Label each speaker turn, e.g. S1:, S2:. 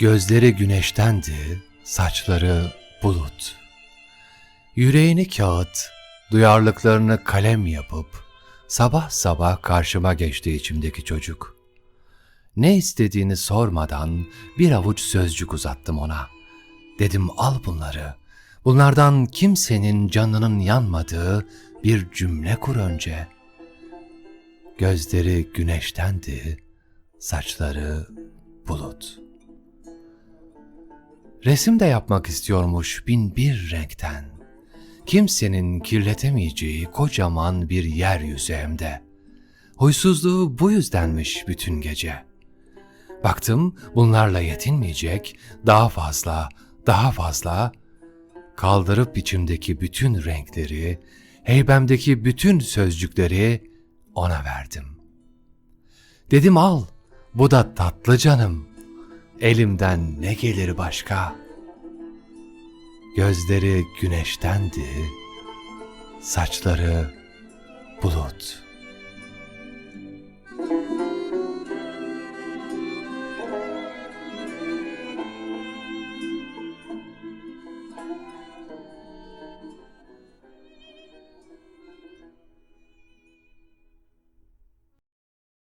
S1: Gözleri güneştendi, saçları bulut. Yüreğini kağıt, duyarlılıklarını kalem yapıp sabah sabah karşıma geçti içimdeki çocuk. Ne istediğini sormadan bir avuç sözcük uzattım ona. Dedim al bunları. Bunlardan kimsenin canının yanmadığı bir cümle kur önce. Gözleri güneştendi, saçları bulut. Resim de yapmak istiyormuş bin bir renkten. Kimsenin kirletemeyeceği kocaman bir yeryüzü hem de. Huysuzluğu bu yüzdenmiş bütün gece. Baktım bunlarla yetinmeyecek, daha fazla, daha fazla kaldırıp içimdeki bütün renkleri, heybemdeki bütün sözcükleri ona verdim. Dedim al, bu da tatlı canım. Elimden ne gelir başka? Gözleri güneştendi, saçları bulut.''